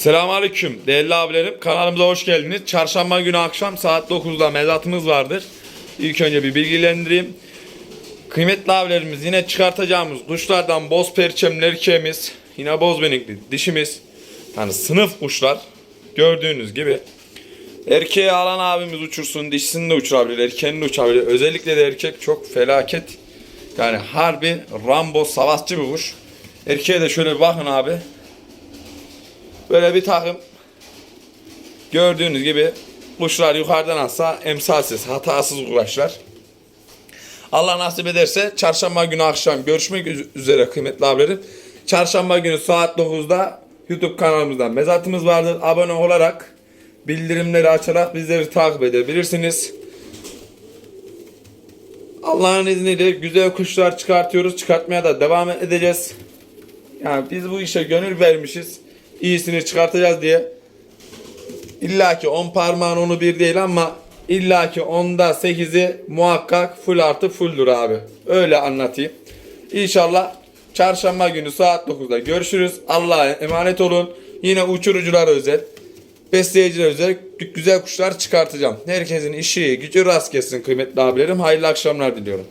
Selamünaleyküm değerli abilerim. Kanalımıza hoş geldiniz. Çarşamba günü akşam saat 9'da mezatımız vardır. İlk önce bir bilgilendireyim. Kıymetli abilerimiz yine çıkartacağımız kuşlardan boz perçemli erkeğimiz, yine boz benekli dişimiz. Yani sınıf kuşlar gördüğünüz gibi. Erkeği alan abimiz uçursun, dişisini de uçurabilir, erkeğini de uçurabilir. Özellikle de erkek çok felaket. Yani harbi Rambo savaşçı bir kuş. Erkeğe de şöyle bir bakın abi. Böyle bir takım gördüğünüz gibi kuşlar yukarıdan atsa emsalsiz, hatasız kuşlar. Allah nasip ederse çarşamba günü akşam görüşmek üz- üzere kıymetli abilerim. Çarşamba günü saat 9'da YouTube kanalımızdan mezatımız vardır. Abone olarak bildirimleri açarak bizleri takip edebilirsiniz. Allah'ın izniyle güzel kuşlar çıkartıyoruz. Çıkartmaya da devam edeceğiz. Yani biz bu işe gönül vermişiz. İyisini çıkartacağız diye. İlla ki 10 parmağın onu bir değil ama illa ki 10'da 8'i muhakkak full artı fulldur abi. Öyle anlatayım. İnşallah çarşamba günü saat 9'da görüşürüz. Allah'a emanet olun. Yine uçuruculara özel, besleyiciler özel güzel kuşlar çıkartacağım. Herkesin işi, gücü rast gelsin kıymetli abilerim. Hayırlı akşamlar diliyorum.